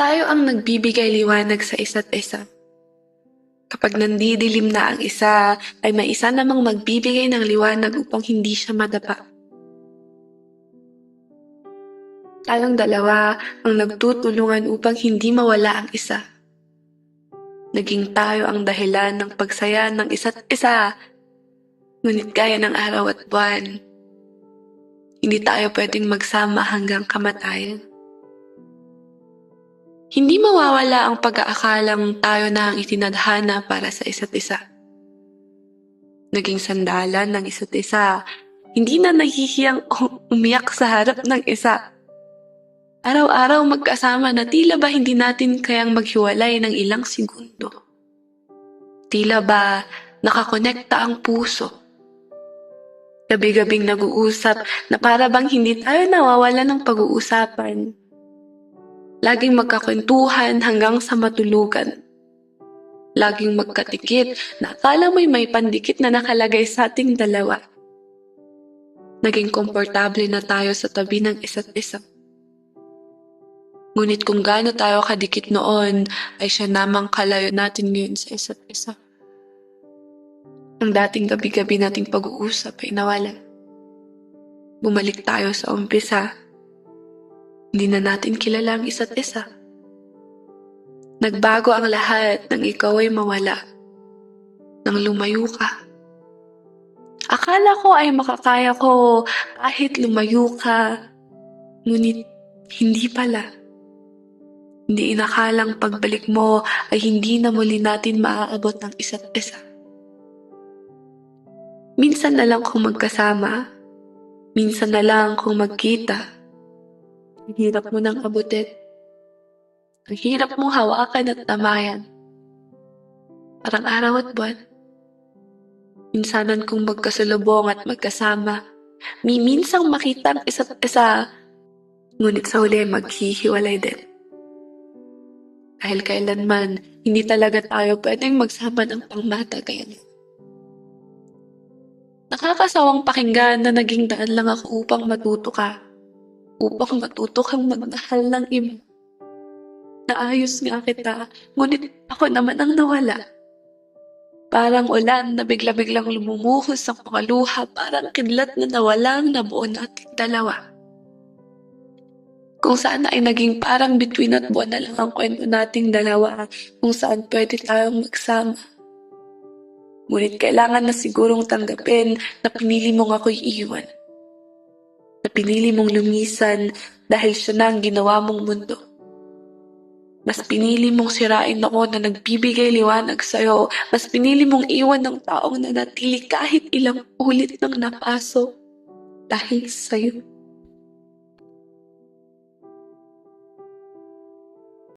Tayo ang nagbibigay liwanag sa isa't isa. Kapag nandidilim na ang isa, ay may isa namang magbibigay ng liwanag upang hindi siya madapa. Tayong dalawa ang nagtutulungan upang hindi mawala ang isa. Naging tayo ang dahilan ng pagsaya ng isa't isa. Ngunit gaya ng araw at buwan, hindi tayo pwedeng magsama hanggang kamatayan. Hindi mawawala ang pag-aakalang tayo na ang itinadhana para sa isa't isa. Naging sandalan ng isa't isa, hindi na nahihiyang umiyak sa harap ng isa. Araw-araw magkasama na tila ba hindi natin kayang maghiwalay ng ilang segundo. Tila ba nakakonekta ang puso. Gabi-gabing nag-uusap na para bang hindi tayo nawawala ng pag-uusapan. Laging magkakwentuhan hanggang sa matulugan. Laging magkatikit na akala mo'y may pandikit na nakalagay sa ating dalawa. Naging komportable na tayo sa tabi ng isa't isa. Ngunit kung gaano tayo kadikit noon, ay siya namang kalayo natin ngayon sa isa't isa. Ang dating gabi-gabi nating pag-uusap ay nawala. Bumalik tayo sa umpisa. Hindi na natin kilala ang isa't isa. Nagbago ang lahat nang ikaw ay mawala. Nang lumayo ka. Akala ko ay makakaya ko kahit lumayo ka. Ngunit hindi pala. Hindi inakalang pagbalik mo ay hindi na muli natin maaabot ng isa't isa. Minsan na lang kung magkasama. Minsan na lang kung magkita. Ang hirap mo nang abutin. Ang hirap mong hawakan at tamayan. Parang araw at buwan. Minsanan kung magkasalubong at magkasama. Miminsang makita ang isa't isa. Ngunit sa huli maghihiwalay din. Dahil kailanman, hindi talaga tayo pwedeng magsama ng pangmatagayan. Nakakasawang pakinggan na naging daan lang ako upang matuto ka. Upang matuto kang magmahal ng iba. Naayos nga kita, ngunit ako naman ang nawala. Parang ulan na bigla-biglang lumumuhos ang mga luha, parang kidlat na nawalang nabuo nating dalawa. Kung saan ay naging parang between at buwan na lang ang kwento nating dalawa, kung saan pwede tayong magsama. Ngunit kailangan na sigurong tanggapin na pinili mong ako'y iwan. Na pinili mong lumisan dahil siya na ang ginawa mong mundo. Mas pinili mong sirain ako na nagbibigay liwanag sa'yo. Mas pinili mong iwan ng taong nanatili kahit ilang ulit ng napaso dahil sa'yo.